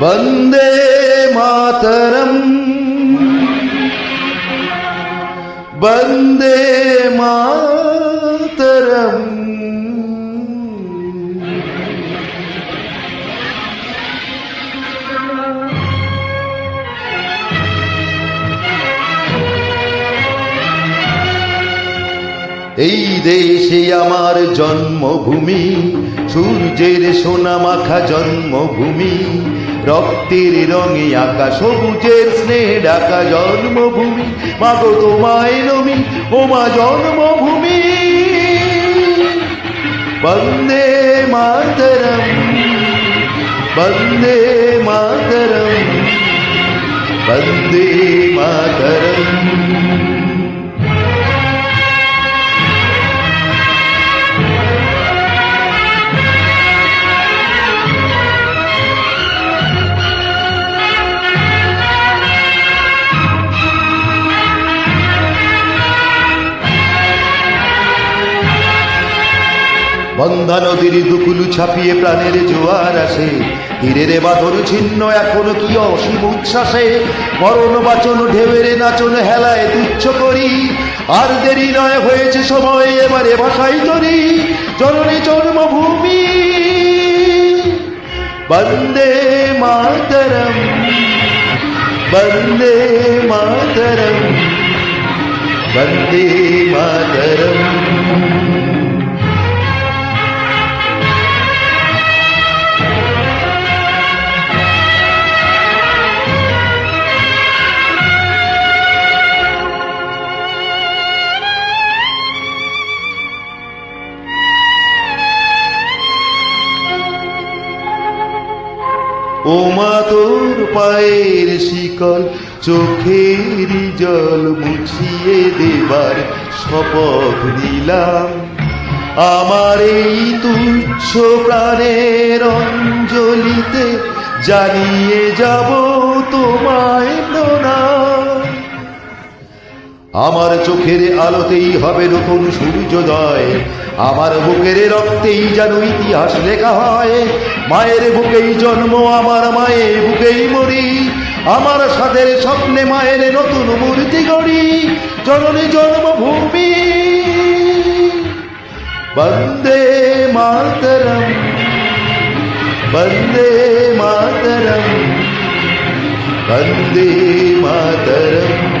વંદે માતરમ વંદે મા এই দেশে আমার জন্মভূমি, সূর্যের সোনা মাখা জন্মভূমি, রক্তের রঙে আঁকা সবুজের স্নেহ ডাকা জন্মভূমি। মাগো, তোমায় নমি, ওমা জন্মভূমি। বন্দে মাতরম বন্দে মাতরম বন্দে মাতরম। বন্ধা নদীর দুকুলু ছাপিয়ে প্রাণের জোয়ার আসে। তীরের বাঁধন ছিন্ন এখনও কি অসীম উচ্ছ্বাসে? মরণ বাচন ঢেউয়ের নাচন হেলায় তুচ্ছ করি। আর দেরি নয় হয়েছে সময়, এবারে ভাষাই তরি জননী জন্মভূমি। বন্দে মাতরম। বন্দে মাতরম। বন্দে মাতরম। ও মা তোর পায়ের শিকল, চোখের জল মুছিয়ে দেবার শপথ নিলাম। আমার এই তুচ্ছ প্রাণের অঞ্জলিতে জানিয়ে যাব তোমায় আমার চোখের আলোতেই হবে নতুন সূর্যোদয়। আমার বুকের রক্তেই যেন ইতিহাস লেখা হয়। মায়ের বুকেই জন্ম, আমার মায়ের বুকেই মরি। আমার সাথে স্বপ্নে মায়ের নতুন মূর্তি গড়ি। জননী জন্মভূমি। বন্দে মাতরম। বন্দে মাতরম। বন্দে মাতরম।